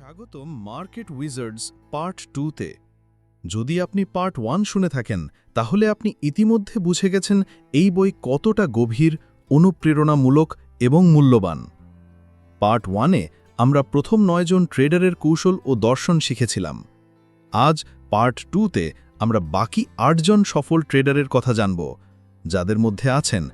স্বাগতম market উইজার্ডস part টুতে। যদি আপনি পার্ট ওয়ান শুনে থাকেন, তাহলে আপনি ইতিমধ্যে বুঝে গেছেন এই বই কতটা গভীর, অনুপ্রেরণামূলক এবং মূল্যবান। পার্ট ওয়ানে আমরা প্রথম নয়জন ট্রেডারের কৌশল ও দর্শন শিখেছিলাম। আজ পার্ট টুতে আমরা বাকি আটজন সফল ট্রেডারের কথা জানব, যাদের মধ্যে আছেন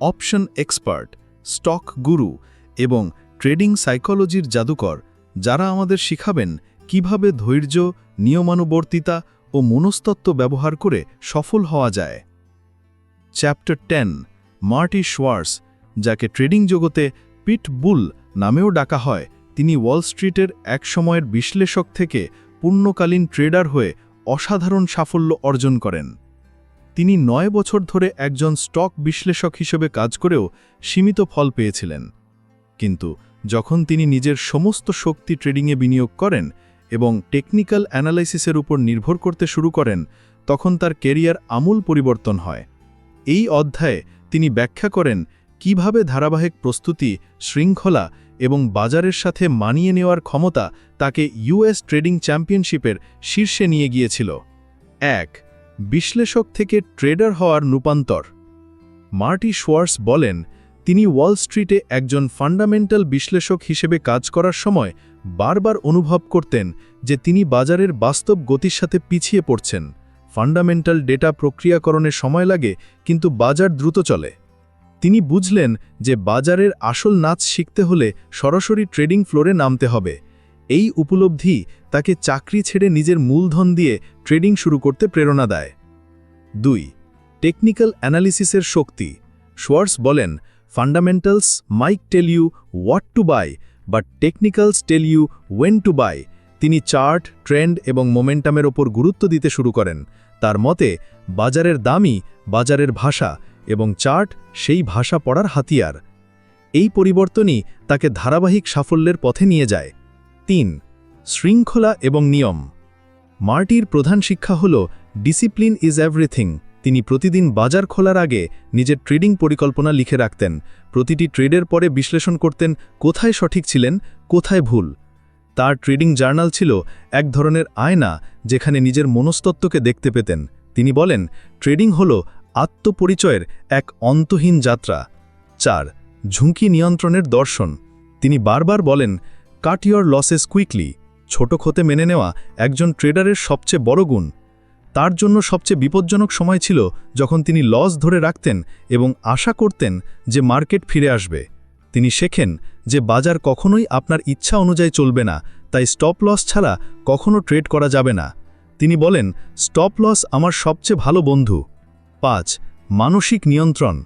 অপশন এক্সপার্ট, স্টক গুরু এবং ট্রেডিং সাইকোলজির জাদুকর যারা আমাদের শিখাবেন কীভাবে ধৈর্য, নিয়মানুবর্তিতা ও মনস্তত্ত্ব ব্যবহার করে সফল হওয়া যায়। চ্যাপ্টার টেন মার্টি শোয়ার্স যাকে ট্রেডিং জগতে পিট বুল নামেও ডাকা হয়, তিনি ওয়াল স্ট্রিটের এক সময়ের বিশ্লেষক থেকে পূর্ণকালীন ট্রেডার হয়ে অসাধারণ সাফল্য অর্জন করেন। তিনি নয় বছর ধরে একজন স্টক বিশ্লেষক হিসেবে কাজ করেও সীমিত ফল পেয়েছিলেন। কিন্তু যখন তিনি নিজের সমস্ত শক্তি ট্রেডিংয়ে বিনিয়োগ করেন এবং টেকনিক্যাল অ্যানালাইসিসের উপর নির্ভর করতে শুরু করেন, তখন তার কেরিয়ার আমূল পরিবর্তন হয়। এই অধ্যায়ে তিনি ব্যাখ্যা করেন কীভাবে ধারাবাহিক প্রস্তুতি, শৃঙ্খলা এবং বাজারের সাথে মানিয়ে নেওয়ার ক্ষমতা তাকে ইউএস ট্রেডিং চ্যাম্পিয়নশিপের শীর্ষে নিয়ে গিয়েছিল। এক, বিশ্লেষক থেকে ট্রেডার হওয়ার রূপান্তর। মার্টি শোয়ার্স বলেন তিনি ওয়াল স্ট্রিটে একজন ফান্ডামেন্টাল বিশ্লেষক হিসেবে কাজ করার সময় বারবার অনুভব করতেন যে তিনি বাজারের বাস্তব গতির সাথে পিছিয়ে পড়ছেন। ফান্ডামেন্টাল ডেটা প্রক্রিয়াকরণে সময় লাগে, কিন্তু বাজার দ্রুত চলে। তিনি বুঝলেন যে বাজারের আসল নাচ শিখতে হলে সরাসরি ট্রেডিং ফ্লোরে নামতে হবে। এই উপলব্ধি তাকে চাকরি ছেড়ে নিজের মূলধন দিয়ে ট্রেডিং শুরু করতে প্রেরণা দেয়। দুই, টেকনিক্যাল অ্যানালিসিসের শক্তি। শোয়ার্স বলেন fundamentals might tell you what to buy but technicals tell you when to buy তিনি চার্ট ট্রেন্ড এবং মোমেন্টামের ওপর গুরুত্ব দিতে শুরু করেন। তার মতে, বাজারের দামই বাজারের ভাষা এবং চার্ট সেই ভাষা পড়ার হাতিয়ার। এই পরিবর্তনই তাকে ধারাবাহিক সাফল্যের পথে নিয়ে যায়। তিন, শৃঙ্খলা এবং নিয়ম। মার্টির প্রধান শিক্ষা হল ডিসিপ্লিন ইজ এভরিথিং তিনি প্রতিদিন বাজার খোলার আগে নিজের ট্রেডিং পরিকল্পনা লিখে রাখতেন। প্রতিটি ট্রেডের পরে বিশ্লেষণ করতেন, কোথায় সঠিক ছিলেন, কোথায় ভুল। তার ট্রেডিং জার্নাল ছিল এক ধরনের আয়না যেখানে নিজের মনস্তত্ত্বকে দেখতে পেতেন। তিনি বলেন, ট্রেডিং হল আত্মপরিচয়ের এক অন্তহীন যাত্রা। চার, ঝুঁকি নিয়ন্ত্রণের দর্শন। তিনি বারবার বলেন কাট ইয়র লসেস কুইকলি ছোট ক্ষতে মেনে নেওয়া একজন ট্রেডারের সবচেয়ে বড় গুণ। তার জন্য সবচেয়ে বিপজ্জনক সময় ছিল যখন তিনি লস ধরে রাখতেন এবং আশা করতেন যে মার্কেট ফিরে আসবে। তিনি শেখেন যে বাজার কখনোই আপনার ইচ্ছা অনুযায়ী চলবে না, তাই স্টপ লস ছাড়া কখনো ট্রেড করা যাবে না। তিনি বলেন স্টপ লস আমার সবচেয়ে ভালো বন্ধু। পাঁচ, মানসিক নিয়ন্ত্রণ।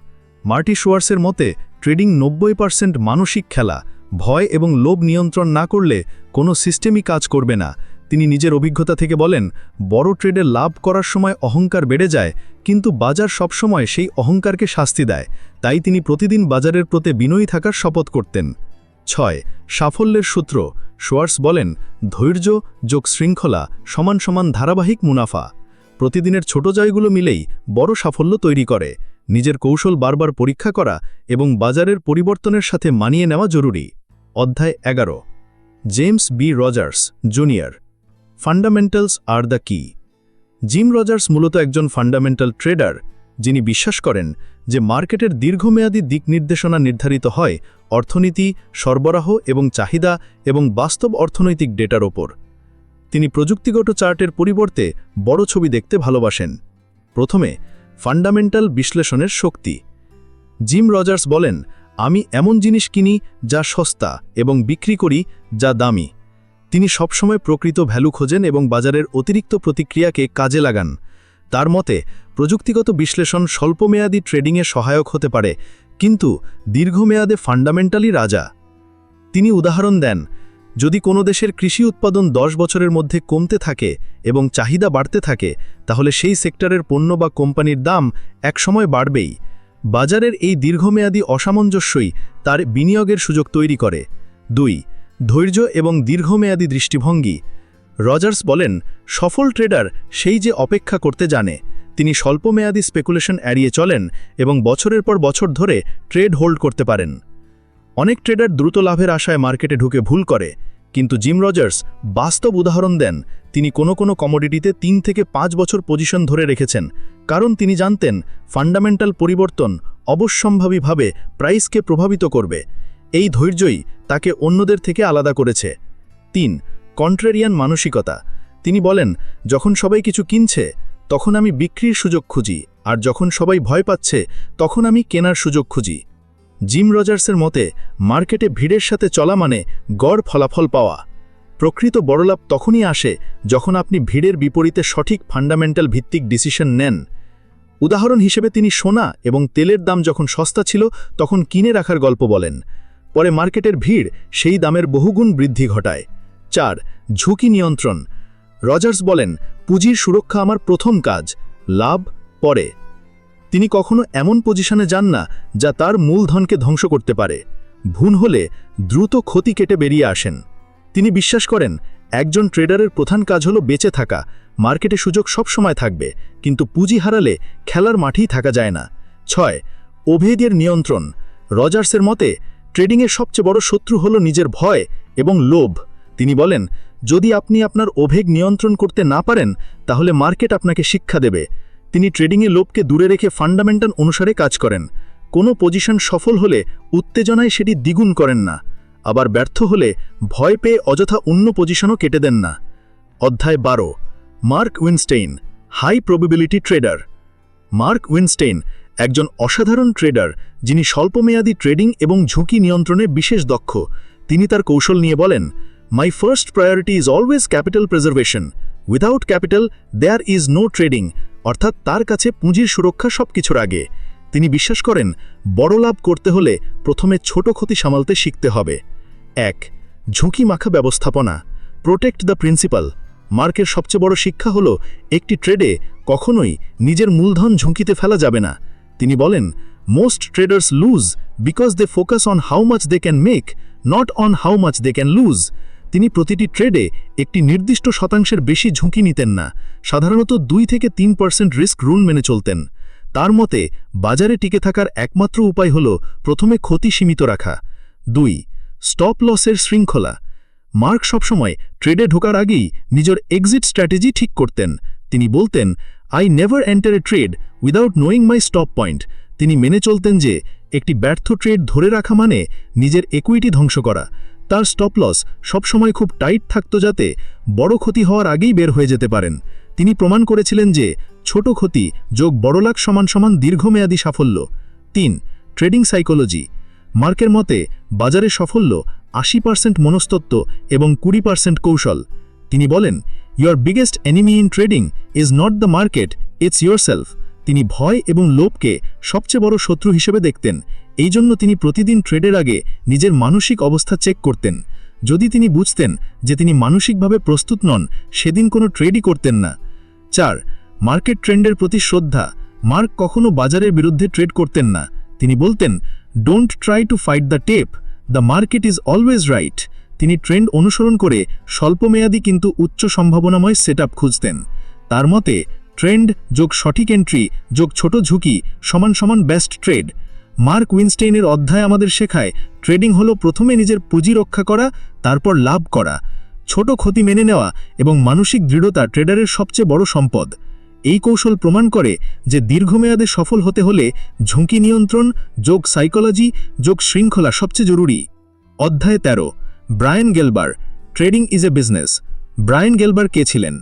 মার্টি শোয়ার্সের মতে, ট্রেডিং নব্বই পার্সেন্ট মানসিক খেলা, ভয় এবং লোভ নিয়ন্ত্রণ না করলে কোনো সিস্টেমই কাজ করবে না। তিনি নিজের অভিজ্ঞতা থেকে বলেন, বড় ট্রেডে লাভ করার সময় অহংকার বেড়ে যায়, কিন্তু বাজার সবসময় সেই অহংকারকে শাস্তি দেয়। তাই তিনি প্রতিদিন বাজারের প্রতি বিনয়ী থাকার শপথ করতেন। ছয়, সাফল্যের সূত্র। শোয়ার্স বলেন, ধৈর্য যোগ শৃঙ্খলা সমান সমান ধারাবাহিক মুনাফা। প্রতিদিনের ছোট জয়গুলো মিলেই বড় সাফল্য তৈরি করে। নিজের কৌশল বারবার পরীক্ষা করা এবং বাজারের পরিবর্তনের সাথে মানিয়ে নেওয়া জরুরি। অধ্যায় এগারো। James B Rogers, junior. Fundamentals R the key Jim Rogers মূলত একজন ফান্ডামেন্টাল ট্রেডার যিনি বিশ্বাস করেন যে মার্কেটের দীর্ঘমেয়াদী দিক নির্দেশনা নির্ধারিত হয় অর্থনীতি, সরবরাহ এবং চাহিদা এবং বাস্তব অর্থনৈতিক ডেটার ওপর। তিনি প্রযুক্তিগত চার্টের পরিবর্তে বড় ছবি দেখতে ভালোবাসেন। প্রথমে ফান্ডামেন্টাল বিশ্লেষণের শক্তি। জিম রজার্স বলেন, আমি এমন জিনিস কিনি যা সস্তা এবং বিক্রি করি যা দামি। তিনি সবসময় প্রকৃত ভ্যালু খোঁজেন এবং বাজারের অতিরিক্ত প্রতিক্রিয়াকে কাজে লাগান। তার মতে, প্রযুক্তিগত বিশ্লেষণ স্বল্পমেয়াদী ট্রেডিংয়ে সহায়ক হতে পারে, কিন্তু দীর্ঘমেয়াদে ফান্ডামেন্টালি রাজা। তিনি উদাহরণ দেন, যদি কোনো দেশের কৃষি উৎপাদন দশ বছরের মধ্যে কমতে থাকে এবং চাহিদা বাড়তে থাকে, তাহলে সেই সেক্টরের পণ্য বা কোম্পানির দাম একসময় বাড়বেই। বাজারের এই দীর্ঘমেয়াদী অসামঞ্জস্যই তার বিনিয়োগের সুযোগ তৈরি করে। দুই ধৈর্য এবং দীর্ঘমেয়াদী দৃষ্টিভঙ্গি। রজার্স বলেন, সফল ট্রেডার সেই যে অপেক্ষা করতে জানে। তিনি স্বল্পমেয়াদী স্পেকুলেশন এড়িয়ে চলেন এবং বছরের পর বছর ধরে ট্রেড হোল্ড করতে পারেন। অনেক ট্রেডার দ্রুত লাভের আশায় মার্কেটে ঢুকে ভুল করে, কিন্তু জিম রজার্স বাস্তব উদাহরণ দেন, তিনি কোনো কোনো কমোডিটিতে তিন থেকে পাঁচ বছর পজিশন ধরে রেখেছেন, কারণ তিনি জানতেন, ফান্ডামেন্টাল পরিবর্তন অবশ্যম্ভাবীভাবে প্রাইসকে প্রভাবিত করবে। এই ধৈর্যই তাকে অন্যদের থেকে আলাদা করেছে। তিন, কন্ট্রেরিয়ান মানসিকতা। তিনি বলেন, যখন সবাই কিছু কিনছে, তখন আমি বিক্রির সুযোগ খুঁজি, আর যখন সবাই ভয় পাচ্ছে, তখন আমি কেনার সুযোগ খুঁজি। জিম রজার্সের মতে, মার্কেটে ভিড়ের সাথে চলা মানে গড় ফলাফল পাওয়া। প্রকৃত বড়লাভ তখনই আসে যখন আপনি ভিড়ের বিপরীতে সঠিক ফান্ডামেন্টাল ভিত্তিক ডিসিশন নেন। উদাহরণ হিসেবে তিনি সোনা এবং তেলের দাম যখন সস্তা ছিল, তখন কিনে রাখার গল্প বলেন। পরে মার্কেটের ভিড় সেই দামের বহুগুণ বৃদ্ধি ঘটায়। চার, ঝুঁকি নিয়ন্ত্রণ। রজার্স বলেন, পুঁজির সুরক্ষা আমার প্রথম কাজ, লাভ পরে। তিনি কখনো এমন পজিশনে যান না, যা তার মূলধনকে ধ্বংস করতে পারে। ভুল হলে দ্রুত ক্ষতি কেটে বেরিয়ে আসেন। তিনি বিশ্বাস করেন, একজন ট্রেডারের প্রধান কাজ হল বেঁচে থাকা। মার্কেটে সুযোগ সব সময় থাকবে, কিন্তু পুঁজি হারালে খেলার মাঠেই থাকা যায় না। ছয়, ওভেদের নিয়ন্ত্রণ। রজার্সের মতে ট্রেডিংয়ের সবচেয়ে বড় শত্রু হল নিজের ভয় এবং লোভ। তিনি বলেন, যদি আপনি আপনার অভেগ নিয়ন্ত্রণ করতে না পারেন, তাহলে মার্কেট আপনাকে শিক্ষা দেবে। তিনি ট্রেডিংয়ে লোভকে দূরে রেখে ফান্ডামেন্টাল অনুসারে কাজ করেন। কোনো পজিশন সফল হলে উত্তেজনায় সেটি দ্বিগুণ করেন না। আবার ব্যর্থ হলে ভয় পেয়ে অযথা অন্য পজিশনও কেটে দেন না। অধ্যায় বারো। Mark Weinstein, high probability trader. Mark Weinstein একজন অসাধারণ ট্রেডার যিনি স্বল্পমেয়াদী ট্রেডিং এবং ঝুঁকি নিয়ন্ত্রণে বিশেষ দক্ষ। তিনি তার কৌশল নিয়ে বলেন my first priority is always capital preservation without capital there is no trading অর্থাৎ তার কাছে পুঁজির সুরক্ষা সব কিছুর আগে। তিনি বিশ্বাস করেন, বড় লাভ করতে হলে প্রথমে ছোট ক্ষতি সামালতে শিখতে হবে। এক, ঝুঁকি মাখা ব্যবস্থাপনা। প্রোটেক্ট দ্য প্রিন্সিপাল মার্কের সবচেয়ে বড় শিক্ষা হল, একটি ট্রেডে কখনোই নিজের মূলধন ঝুঁকিতে ফেলা যাবে না। তিনি বলেন most traders lose because they focus on how much they can make not on how much they can lose তিনি প্রতিটি ট্রেডে একটি নির্দিষ্ট শতাংশের বেশি ঝুঁকি নিতেন না, সাধারণত দুই থেকে তিন পার্সেন্ট রিস্ক রুল মেনে চলতেন। তার মতে, বাজারে টিকে থাকার একমাত্র উপায় হল প্রথমে ক্ষতি সীমিত রাখা। দুই স্টপ লসের শৃঙ্খলা। মার্ক সবসময় ট্রেডে ঢোকার আগেই নিজের এক্সিট স্ট্র্যাটেজি ঠিক করতেন তিনি বলতেন I never enter a trade without knowing my stop point তিনি মেনে চলতেন যে, একটি ব্যর্থ ট্রেড ধরে রাখা মানে নিজের একুইটি ধ্বংস করা। তার স্টপ লস সবসময় খুব টাইট থাকত যাতে বড় ক্ষতি হওয়ার আগেই বের হয়ে যেতে পারেন। তিনি প্রমাণ করেছিলেন যে, ছোট ক্ষতি যোগ বড় লাখ সমান সমান দীর্ঘমেয়াদী সাফল্য। তিন ট্রেডিং সাইকোলজি মার্কের মতে, বাজারে সাফল্য আশি পার্সেন্ট মনস্তত্ত্ব এবং কুড়ি পার্সেন্ট কৌশল। তিনি বলেন your biggest enemy in trading is not the market itself তিনি ভয় এবং লোভকে সবচেয়ে বড় শত্রু হিসেবে দেখতেন। এই জন্য তিনি প্রতিদিন ট্রেডের আগে নিজের মানসিক অবস্থা চেক করতেন। যদি তিনি বুঝতেন যে তিনি মানসিকভাবে প্রস্তুত নন, সেদিন কোনো ট্রেডই করতেন না। চার মার্কেট ট্রেন্ডের প্রতি শ্রদ্ধা। মার্ক কখনো বাজারের বিরুদ্ধে ট্রেড করতেন না। তিনি বলতেন don't try to fight the tape the market is always right তিনি ট্রেন্ড অনুসরণ করে স্বল্পমেয়াদী কিন্তু উচ্চ সম্ভাবনাময় সেট খুঁজতেন। তার মতে, ট্রেন্ড যোগ সঠিক এন্ট্রি যোগ ছোট ঝুঁকি সমান সমান বেস্ট ট্রেড। মার্ক উইনস্টেইনের অধ্যায় আমাদের শেখায়, ট্রেডিং হলো প্রথমে নিজের পুঁজি রক্ষা করা, তারপর লাভ করা। ছোট ক্ষতি মেনে নেওয়া এবং মানসিক দৃঢ়তা ট্রেডারের সবচেয়ে বড় সম্পদ। এই কৌশল প্রমাণ করে যে দীর্ঘমেয়াদে সফল হতে হলে ঝুঁকি নিয়ন্ত্রণ, যোগ সাইকোলজি, যোগ শৃঙ্খলা সবচেয়ে জরুরি। অধ্যায় ১৩ Brian Gelber, trading is a business. Brian Gelber কে ছিলেন?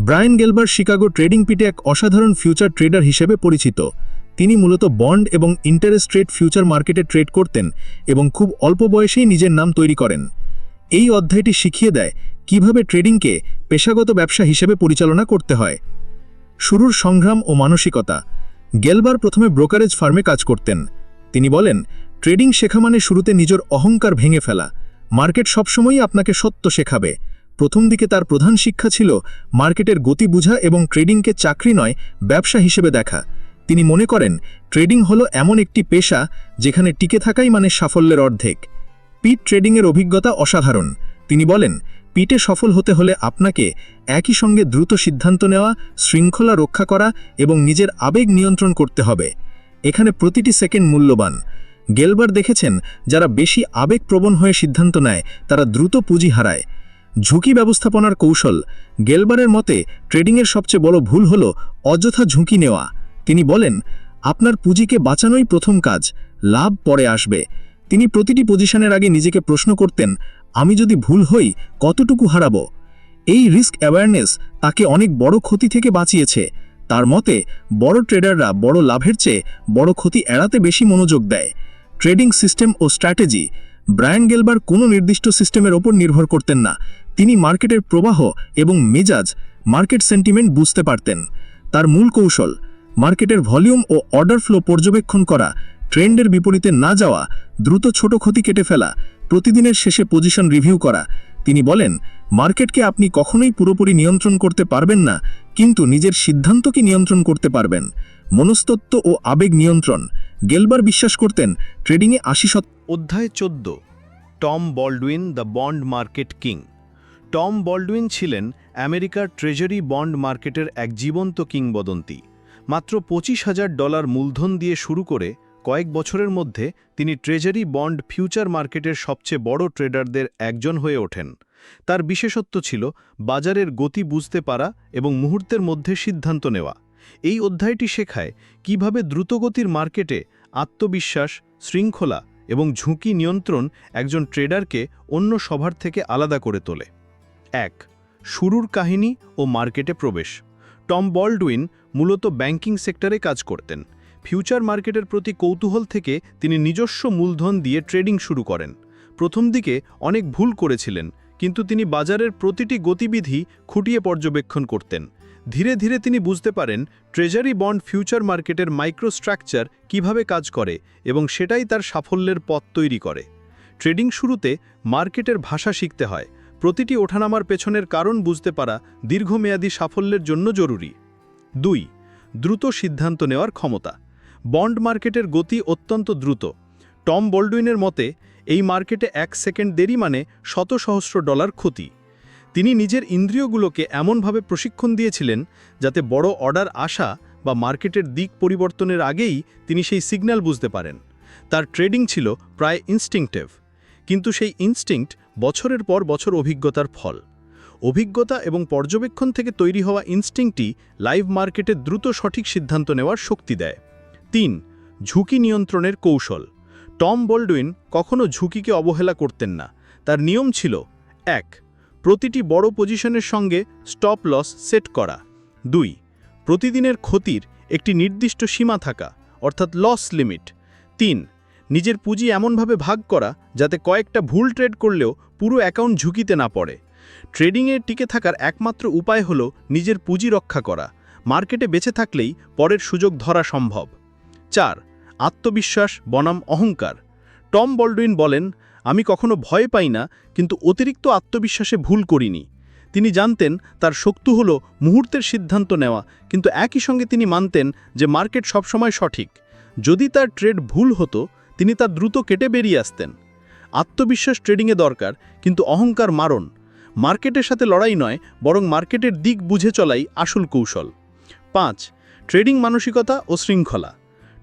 ব্রায়ান গেলবার শিকাগো ট্রেডিং পিটে এক অসাধারণ ফিউচার ট্রেডার হিসেবে পরিচিত। তিনি মূলত বন্ড এবং ইন্টারেস্ট রেট ফিউচার মার্কেটে ট্রেড করতেন এবং খুব অল্প বয়সেই নিজের নাম তৈরি করেন। এই অধ্যায়টি শিখিয়ে দেয় কীভাবে ট্রেডিংকে পেশাগত ব্যবসা হিসেবে পরিচালনা করতে হয়। শুরুর সংগ্রাম ও মানসিকতা। গেলবার প্রথমে ব্রোকারেজ ফার্মে কাজ করতেন। তিনি বলেন, ট্রেডিং শেখা মানে শুরুতে নিজের অহংকার ভেঙে ফেলা। মার্কেট সবসময়ই আপনাকে সত্য শেখাবে। প্রথম দিকে তার প্রধান শিক্ষা ছিল মার্কেটের গতি বুঝা এবং ট্রেডিংকে চাকরি নয়, ব্যবসা হিসেবে দেখা। তিনি মনে করেন, ট্রেডিং হলো এমন একটি পেশা যেখানে টিকে থাকাই মানে সাফল্যের অর্ধেক। পিট ট্রেডিংয়ের অভিজ্ঞতা অসাধারণ। তিনি বলেন, পিটে সফল হতে হলে আপনাকে একই সঙ্গে দ্রুত সিদ্ধান্ত নেওয়া, শৃঙ্খলা রক্ষা করা এবং নিজের আবেগ নিয়ন্ত্রণ করতে হবে। এখানে প্রতিটি সেকেন্ড মূল্যবান। গেলবার দেখেছেন, যারা বেশি আবেগপ্রবণ হয়ে সিদ্ধান্ত নেয়, তারা দ্রুত পুঁজি হারায়। ঝুঁকি ব্যবস্থাপনার কৌশল, গেলবারের মতে ট্রেডিংয়ের সবচেয়ে বড় ভুল হল অযথা ঝুঁকি নেওয়া। তিনি বলেন, আপনার পুঁজিকে বাঁচানোই প্রথম কাজ, লাভ পরে আসবে। তিনি প্রতিটি পজিশনের আগে নিজেকে প্রশ্ন করতেন, আমি যদি ভুল হই, কতটুকু হারাবো? এই রিস্ক অ্যাওয়ারনেস তাকে অনেক বড় ক্ষতি থেকে বাঁচিয়েছে। তার মতে, বড় ট্রেডাররা বড় লাভের চেয়ে বড় ক্ষতি এড়াতে বেশি মনোযোগ দেয়। ট্রেডিং সিস্টেম ও স্ট্র্যাটেজি ব্রায়ান গেলবার কোনো নির্দিষ্ট সিস্টেমের ওপর নির্ভর করতেন না। তিনি মার্কেটের প্রবাহ এবং মেজাজ, মার্কেট সেন্টিমেন্ট বুঝতে পারতেন। তার মূল কৌশল, মার্কেটের ভলিউম ও অর্ডার ফ্লো পর্যবেক্ষণ করা, ট্রেন্ডের বিপরীতে না যাওয়া, দ্রুত ছোট ক্ষতি কেটে ফেলা, প্রতিদিনের শেষে পজিশন রিভিউ করা। তিনি বলেন, মার্কেটকে আপনি কখনোই পুরোপুরি নিয়ন্ত্রণ করতে পারবেন না, কিন্তু নিজের সিদ্ধান্তকে নিয়ন্ত্রণ করতে পারবেন। মনস্তত্ত্ব ও আবেগ নিয়ন্ত্রণ গেলবার বিশ্বাস করতেন ট্রেডিংয়ে আশি শত অধ্যায় চোদ্দ। Tom Baldwin the bond market king. Tom Baldwin ছিলেন আমেরিকার ট্রেজারি বন্ড মার্কেটের এক জীবন্ত কিংবদন্তি। মাত্র পঁচিশ হাজার ডলার মূলধন দিয়ে শুরু করে কয়েক বছরের মধ্যে তিনি ট্রেজারি বন্ড ফিউচার মার্কেটের সবচেয়ে বড় ট্রেডারদের একজন হয়ে ওঠেন। তার বিশেষত্ব ছিল বাজারের গতি বুঝতে পারা এবং মুহূর্তের মধ্যে সিদ্ধান্ত নেওয়া। এই অধ্যায়টি শেখায় কীভাবে দ্রুতগতির মার্কেটে আত্মবিশ্বাস, শৃঙ্খলা এবং ঝুঁকি নিয়ন্ত্রণ একজন ট্রেডারকে অন্য সভার থেকে আলাদা করে তোলে। এক, শুরুর কাহিনী ও মার্কেটে প্রবেশ। টম বল্ডউইন মূলত ব্যাংকিং সেক্টরে কাজ করতেন। ফিউচার মার্কেটের প্রতি কৌতূহল থেকে তিনি নিজস্ব মূলধন দিয়ে ট্রেডিং শুরু করেন। প্রথম দিকে অনেক ভুল করেছিলেন, কিন্তু তিনি বাজারের প্রতিটি গতিবিধি খুঁটিয়ে পর্যবেক্ষণ করতেন। ধীরে ধীরে তিনি বুঝতে পারেন ট্রেজারি বন্ড ফিউচার মার্কেটের মাইক্রোস্ট্রাকচার কীভাবে কাজ করে এবং সেটাই তার সাফল্যের পথ তৈরি করে। ট্রেডিং শুরুতে মার্কেটের ভাষা শিখতে হয়। প্রতিটি ওঠানামার পেছনের কারণ বুঝতে পারা দীর্ঘমেয়াদী সাফল্যের জন্য জরুরি। দুই, দ্রুত সিদ্ধান্ত নেওয়ার ক্ষমতা। বন্ড মার্কেটের গতি অত্যন্ত দ্রুত। টম বল্ডুইনের মতে, এই মার্কেটে এক সেকেন্ড দেরি মানে শত সহস্র ডলার ক্ষতি। তিনি নিজের ইন্দ্রিয়গুলোকে এমনভাবে প্রশিক্ষণ দিয়েছিলেন যাতে বড় অর্ডার আসা বা মার্কেটের দিক পরিবর্তনের আগেই তিনি সেই সিগন্যাল বুঝতে পারেন। তার ট্রেডিং ছিল প্রায় ইনস্টিংক্টিভ, কিন্তু সেই ইনস্টিংক্ট বছরের পর বছর অভিজ্ঞতার ফল। অভিজ্ঞতা এবং পর্যবেক্ষণ থেকে তৈরি হওয়া ইনস্টিংক্টই লাইভ মার্কেটে দ্রুত সঠিক সিদ্ধান্ত নেওয়ার শক্তি দেয়। তিন, ঝুঁকি নিয়ন্ত্রণের কৌশল। টম বল্ডুইন কখনো ঝুঁকিকে অবহেলা করতেন না। তার নিয়ম ছিল, এক প্রতিটি বড় পজিশনের সঙ্গে স্টপ লস সেট করা। দুই, প্রতিদিনের ক্ষতির একটি নির্দিষ্ট সীমা থাকা, অর্থাৎ লস লিমিট তিন, নিজের পুঁজি এমনভাবে ভাগ করা যাতে কয়েকটা ভুল ট্রেড করলেও পুরো অ্যাকাউন্ট ঝুঁকিতে না পড়ে। ট্রেডিংয়ে টিকে থাকার একমাত্র উপায় হল নিজের পুঁজি রক্ষা করা, মার্কেটে বেঁচে থাকলেই পরের সুযোগ ধরা সম্ভব। চার, আত্মবিশ্বাস, বনাম অহংকার। টম বল্ডুইন বলেন আমি কখনো ভয় পাই না, কিন্তু অতিরিক্ত আত্মবিশ্বাসে ভুল করিনি। তিনি জানতেন তার শক্তি হল মুহূর্তের সিদ্ধান্ত নেওয়া, কিন্তু একই সঙ্গে তিনি মানতেন যে মার্কেট সবসময় সঠিক। যদি তার ট্রেড ভুল হতো, তিনি তা দ্রুত কেটে বেরিয়ে আসতেন। আত্মবিশ্বাস ট্রেডিংয়ে দরকার, কিন্তু অহংকার মারণ। মার্কেটের সাথে লড়াই নয়, বরং মার্কেটের দিক বুঝে চলাই আসল কৌশল। পাঁচ, ট্রেডিং মানসিকতা ও শৃঙ্খলা।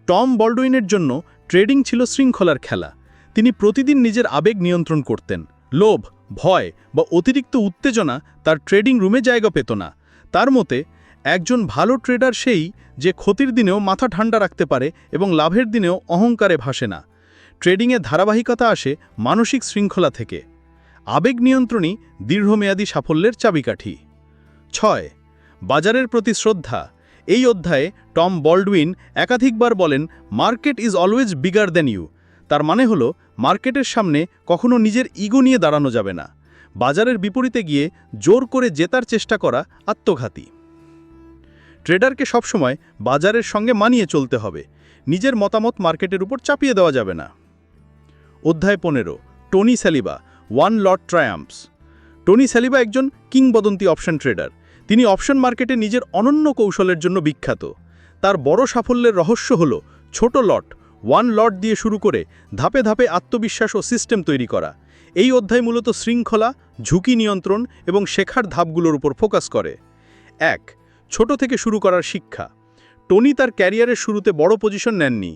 টম বল্ডুইনের জন্য ট্রেডিং ছিল শৃঙ্খলার খেলা। তিনি প্রতিদিন নিজের আবেগ নিয়ন্ত্রণ করতেন। লোভ, ভয় বা অতিরিক্ত উত্তেজনা তার ট্রেডিং রুমে জায়গা পেত না। তার মতে, একজন ভালো ট্রেডার সেই যে ক্ষতির দিনেও মাথা ঠান্ডা রাখতে পারে এবং লাভের দিনেও অহংকারে ভাসে না। ট্রেডিংয়ে ধারাবাহিকতা আসে মানসিক শৃঙ্খলা থেকে। আবেগ নিয়ন্ত্রণই দীর্ঘমেয়াদী সাফল্যের চাবিকাঠি। ছয়, বাজারের প্রতি শ্রদ্ধা। এই অধ্যায়ে টম বল্ডউইন একাধিকবার বলেন, market is always bigger than you. তার মানে হলো মার্কেটের সামনে কখনো নিজের ইগো নিয়ে দাঁড়ানো যাবে না। বাজারের বিপরীতে গিয়ে জোর করে জেতার চেষ্টা করা আত্মঘাতী। ট্রেডারকে সবসময় বাজারের সঙ্গে মানিয়ে চলতে হবে। নিজের মতামত মার্কেটের উপর চাপিয়ে দেওয়া যাবে না। অধ্যায় পনেরো, Tony Saliba one lot triumphs. Tony Saliba একজন কিংবদন্তি অপশন ট্রেডার। তিনি অপশন মার্কেটে নিজের অনন্য কৌশলের জন্য বিখ্যাত। তার বড় সাফল্যের রহস্য হল ছোট লট ওয়ান লট দিয়ে শুরু করে ধাপে ধাপে আত্মবিশ্বাস ও সিস্টেম তৈরি করা। এই অধ্যায় মূলত শৃঙ্খলা, ঝুঁকি নিয়ন্ত্রণ এবং শেখার ধাপগুলোর উপর ফোকাস করে। এক, ছোট থেকে শুরু করার শিক্ষা। টনি তার ক্যারিয়ারের শুরুতে বড় পজিশন নেননি।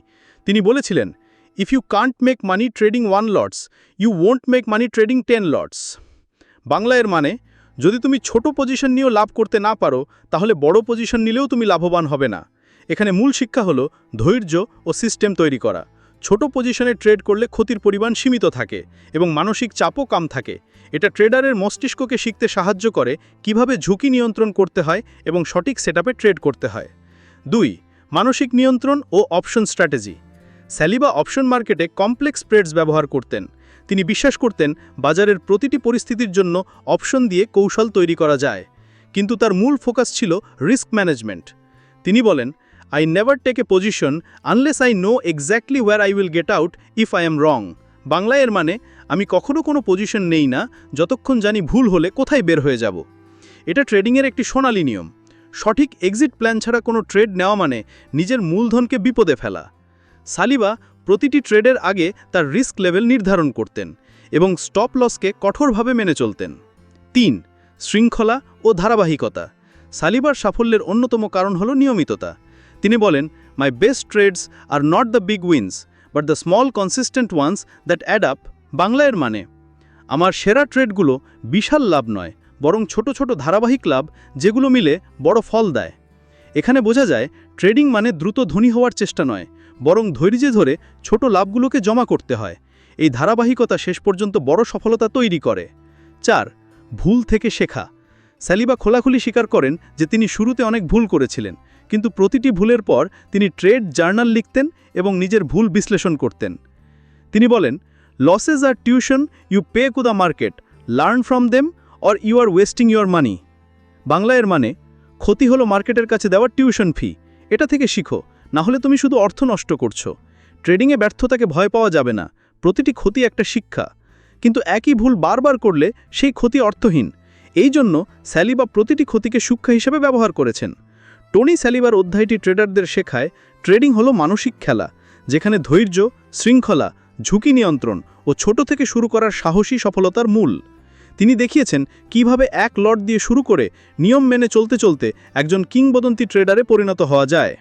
তিনি বলেছিলেন if you can't make money trading one lots you won't make money trading ten lots Bangla এর মানে যদি তুমি ছোট পজিশন নিয়েও লাভ করতে না পারো, তাহলে বড় পজিশন নিলেও তুমি লাভবান হবে না। এখানে মূল শিক্ষা হলো ধৈর্য ও সিস্টেম তৈরি করা। ছোট পজিশনে ট্রেড করলে ক্ষতির পরিমাণ সীমিত থাকে এবং মানসিক চাপও কম থাকে। এটা ট্রেডারের মস্তিষ্ককে শিখতে সাহায্য করে কীভাবে ঝুঁকি নিয়ন্ত্রণ করতে হয় এবং সঠিক সেটআপে ট্রেড করতে হয়। দুই, মানসিক নিয়ন্ত্রণ ও অপশন স্ট্র্যাটেজি। স্যালিবা অপশন মার্কেটে কমপ্লেক্স স্প্রেডস ব্যবহার করতেন। তিনি বিশ্বাস করতেন বাজারের প্রতিটি পরিস্থিতির জন্য অপশন দিয়ে কৌশল তৈরি করা যায়। কিন্তু তার মূল ফোকাস ছিল রিস্ক ম্যানেজমেন্ট। তিনি বলেন I never take a position unless I know exactly where I will get out if I am wrong Bangla এর মানে আমি কখনো কোনো পজিশন নেই না, যতক্ষণ জানি ভুল হলে কোথায় বের হয়ে যাব। এটা ট্রেডিংয়ের একটি সোনালী নিয়ম। সঠিক এক্সিট প্ল্যান ছাড়া কোনো ট্রেড নেওয়া মানে নিজের মূলধনকে বিপদে ফেলা। সালিবা প্রতিটি ট্রেডের আগে তার রিস্ক লেভেল নির্ধারণ করতেন এবং স্টপ লসকে কঠোরভাবে মেনে চলতেন। তিন, শৃঙ্খলা ও ধারাবাহিকতা। সালিবার সাফল্যের অন্যতম কারণ হল নিয়মিততা। তিনি বলেন my best trades are not the big wins but the small consistent ones that add up Bangla এর মানে আমার সেরা ট্রেডগুলো বিশাল লাভ নয়, বরং ছোট ছোট ধারাবাহিক লাভ যেগুলো মিলে বড় ফল দেয়। এখানে বোঝা যায়, ট্রেডিং মানে দ্রুত ধনী হওয়ার চেষ্টা নয়, বরং ধৈর্যে ধরে ছোট লাভগুলোকে জমা করতে হয়। এই ধারাবাহিকতা শেষ পর্যন্ত বড় সফলতা তৈরি করে। চার, ভুল থেকে শেখা স্যালিবা খোলাখুলি স্বীকার করেন যে তিনি শুরুতে অনেক ভুল করেছিলেন কিন্তু প্রতিটি ভুলের পর তিনি ট্রেড জার্নাল লিখতেন এবং নিজের ভুল বিশ্লেষণ করতেন। তিনি বলেন losses are tuition you pay to the market learn from them or you are wasting your money Bangla এর মানে ক্ষতি হলো মার্কেটের কাছে দেওয়ার টিউশন ফি এটা থেকে শিখো, না হলে তুমি শুধু অর্থ নষ্ট করছ। ট্রেডিংয়ে ব্যর্থতাকে ভয় পাওয়া যাবে না, প্রতিটি ক্ষতি একটা শিক্ষা। কিন্তু একই ভুল বারবার করলে সেই ক্ষতি অর্থহীন। এই জন্য স্যালিবা প্রতিটি ক্ষতিকে শিক্ষা হিসেবে ব্যবহার করেছেন। টনি স্যালিবার অধ্যায়টি ট্রেডারদের শেখায়, ট্রেডিং হলো মানসিক খেলা, যেখানে ধৈর্য, শৃঙ্খলা, ঝুঁকি নিয়ন্ত্রণ ও ছোট থেকে শুরু করার সাহসী সফলতার মূল। তিনি দেখিয়েছেন কীভাবে এক লট দিয়ে শুরু করে নিয়ম মেনে চলতে চলতে একজন কিংবদন্তি ট্রেডারে পরিণত হওয়া যায়।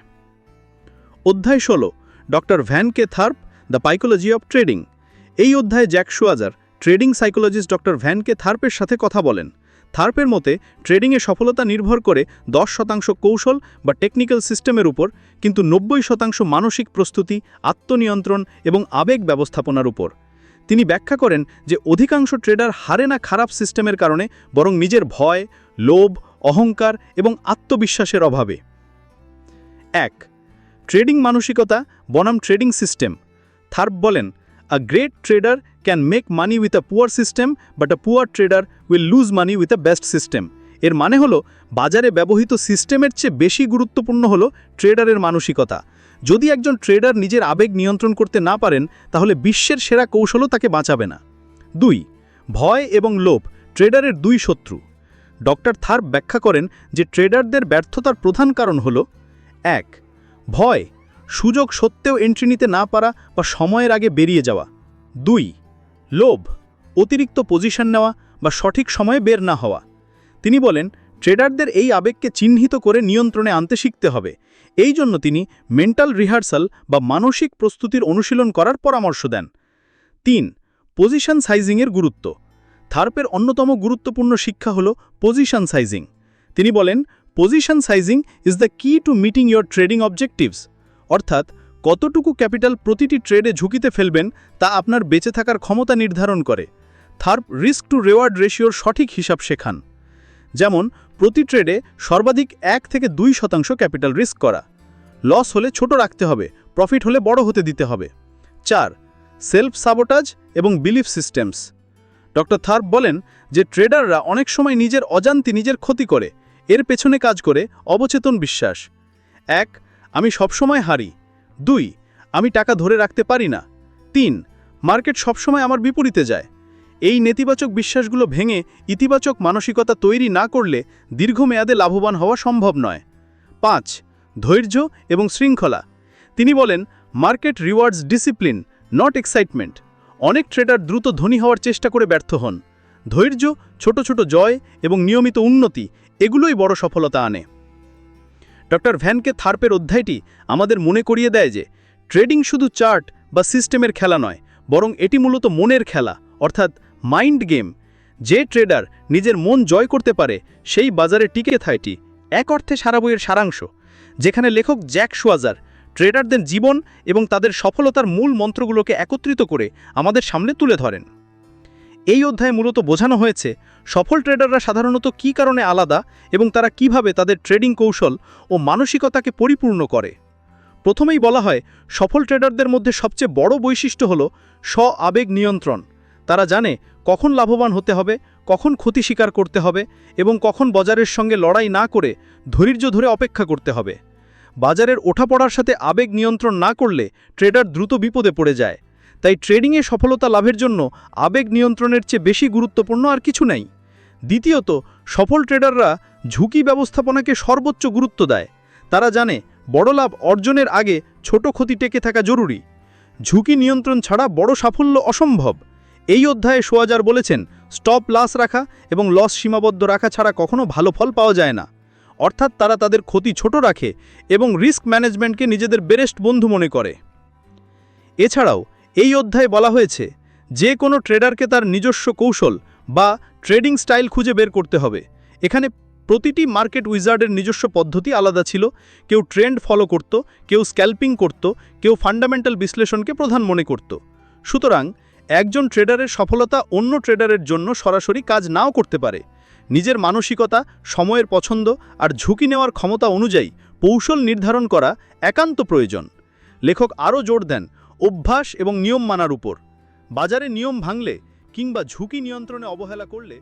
অধ্যায় ষোলো, doctor Van K Tharp, the psychology of trading. এই অধ্যায়ে Jack Schwager trading psychologist doctor Van K থার্পের সাথে কথা বলেন। থার্পের মতে, ট্রেডিংয়ে সফলতা নির্ভর করে দশ শতাংশ কৌশল বা টেকনিক্যাল সিস্টেমের উপর, কিন্তু নব্বই শতাংশ মানসিক প্রস্তুতি, আত্মনিয়ন্ত্রণ এবং আবেগ ব্যবস্থাপনার উপর। তিনি ব্যাখ্যা করেন যে অধিকাংশ ট্রেডার হারে না খারাপ সিস্টেমের কারণে বরং নিজের ভয়, লোভ, অহংকার এবং আত্মবিশ্বাসের অভাবে। এক, ট্রেডিং মানসিকতা বনাম ট্রেডিং সিস্টেম। থার্প বলেন a great trader can make money with a poor system but a poor trader will lose money with a best system এর মানে হলো, বাজারে ব্যবহৃত সিস্টেমের চেয়ে বেশি গুরুত্বপূর্ণ হলো ট্রেডারের মানসিকতা। যদি একজন ট্রেডার নিজের আবেগ নিয়ন্ত্রণ করতে না পারেন, তাহলে বিশ্বের সেরা কৌশলও তাকে বাঁচাবে না। দুই, ভয় এবং লোভ, ট্রেডারের দুই শত্রু। ডক্টর থার্প ব্যাখ্যা করেন যে ট্রেডারদের ব্যর্থতার প্রধান কারণ হল, এক, ভয় সুযোগ সত্ত্বেও এন্ট্রি নিতে না পারা বা সময়ের আগে বেরিয়ে যাওয়া। দুই, লোভ, অতিরিক্ত পজিশন নেওয়া বা সঠিক সময়ে বের না হওয়া। তিনি বলেন ট্রেডারদের এই আবেগকে চিহ্নিত করে নিয়ন্ত্রণে আনতে শিখতে হবে। এই জন্য তিনি মেন্টাল রিহার্সাল বা মানসিক প্রস্তুতির অনুশীলন করার পরামর্শ দেন। তিন পজিশন সাইজিংয়ের গুরুত্ব। থার্পের অন্যতম গুরুত্বপূর্ণ শিক্ষা হল পজিশন সাইজিং তিনি বলেন position sizing is the key to meeting your trading objectives অর্থাৎ কতটুকু ক্যাপিটাল প্রতিটি ট্রেডে ঝুঁকিতে ফেলবেন তা আপনার বেঁচে থাকার ক্ষমতা নির্ধারণ করে। থার্প রিস্ক টু রেওয়ার্ড রেশিওর সঠিক হিসাব শেখান। যেমন, প্রতি ট্রেডে সর্বাধিক এক থেকে দুই শতাংশ ক্যাপিটাল রিস্ক করা। লস হলে ছোট রাখতে হবে প্রফিট হলে বড় হতে দিতে হবে। চার সেলফ সাবোটাজ এবং বিলিফ সিস্টেমস ডক্টর থার্প বলেন যে ট্রেডাররা অনেক সময় নিজের অজান্তি নিজের ক্ষতি করে, এর পেছনে কাজ করে অবচেতন বিশ্বাস। এক আমি সবসময় হারি। দুই, আমি টাকা ধরে রাখতে পারি না। তিন, মার্কেট সবসময় আমার বিপরীতে যায়। এই নেতিবাচক বিশ্বাসগুলো ভেঙে ইতিবাচক মানসিকতা তৈরি না করলে দীর্ঘমেয়াদে লাভবান হওয়া সম্ভব নয়। পাঁচ, ধৈর্য এবং শৃঙ্খলা। তিনি বলেন, market rewards discipline, not excitement. অনেক ট্রেডার দ্রুত ধনী হওয়ার চেষ্টা করে ব্যর্থ হন। ধৈর্য, ছোট ছোট জয় এবং নিয়মিত উন্নতি, এগুলোই বড় সফলতা আনে। ডক্টর ভ্যানকে থার্পের অধ্যায়টি আমাদের মনে করিয়ে দেয় যে, ট্রেডিং শুধু চার্ট বা সিস্টেমের খেলা নয়, বরং এটি মূলত মনের খেলা, অর্থাৎ মাইন্ড গেম। যে ট্রেডার নিজের মন জয় করতে পারে, সেই বাজারে টিকে থায়টি এক অর্থে সারা বইয়ের সারাংশ। যেখানে লেখক জ্যাক শুয়াজার, ট্রেডারদের জীবন এবং তাদের সফলতার মূল মন্ত্রগুলোকে একত্রিত করে আমাদের সামনে তুলে ধরেন। এই অধ্যায়ে মূলত বোঝানো হয়েছে, সফল ট্রেডাররা সাধারণত কী কারণে আলাদা এবং তারা কীভাবে তাদের ট্রেডিং কৌশল ও মানসিকতাকে পরিপূর্ণ করে। প্রথমেই বলা হয়, সফল ট্রেডারদের মধ্যে সবচেয়ে বড় বৈশিষ্ট্য হল স্ব আবেগ নিয়ন্ত্রণ। তারা জানে কখন লাভবান হতে হবে, কখন ক্ষতি স্বীকার করতে হবে এবং কখন বাজারের সঙ্গে লড়াই না করে ধৈর্য ধরে অপেক্ষা করতে হবে। বাজারের ওঠাপড়ার সাথে আবেগ নিয়ন্ত্রণ না করলে ট্রেডার দ্রুত বিপদে পড়ে যায়। তাই ট্রেডিংয়ে সফলতা লাভের জন্য আবেগ নিয়ন্ত্রণের চেয়ে বেশি গুরুত্বপূর্ণ আর কিছু নাই। দ্বিতীয়ত, সফল ট্রেডাররা ঝুঁকি ব্যবস্থাপনাকে সর্বোচ্চ গুরুত্ব দেয়। তারা জানে বড় লাভ অর্জনের আগে ছোট ক্ষতি টেকে থাকা জরুরি। ঝুঁকি নিয়ন্ত্রণ ছাড়া বড় সাফল্য অসম্ভব। এই অধ্যায়ে সোয়াজার বলেছেন, স্টপ লাস রাখা এবং লস সীমাবদ্ধ রাখা ছাড়া কখনো ভালো ফল পাওয়া যায় না। অর্থাৎ তারা তাদের ক্ষতি ছোট রাখে এবং রিস্ক ম্যানেজমেন্টকে নিজেদের বেরেস্ট বন্ধু মনে করে। এছাড়াও এই অধ্যায়ে বলা হয়েছে, যে কোনো ট্রেডারকে তার নিজস্ব কৌশল বা ট্রেডিং স্টাইল খুঁজে বের করতে হবে। এখানে প্রতিটি মার্কেট উইজার্ডের নিজস্ব পদ্ধতি আলাদা ছিল। কেউ ট্রেন্ড ফলো করত, কেউ স্ক্যাল্পিং করত, কেউ ফান্ডামেন্টাল বিশ্লেষণকে প্রধান মনে করত। সুতরাং, একজন ট্রেডারের সফলতা অন্য ট্রেডারের জন্য সরাসরি কাজ নাও করতে পারে। নিজের মানসিকতা, সময়ের পছন্দ আর ঝুঁকি নেওয়ার ক্ষমতা অনুযায়ী কৌশল নির্ধারণ করা একান্ত প্রয়োজন। লেখক আরও জোর দেন অভ্যাস এবং নিয়ম মানার উপর। বাজারে নিয়ম ভাঙলে কিংবা ঝুঁকি নিয়ন্ত্রণে অবহেলা করলে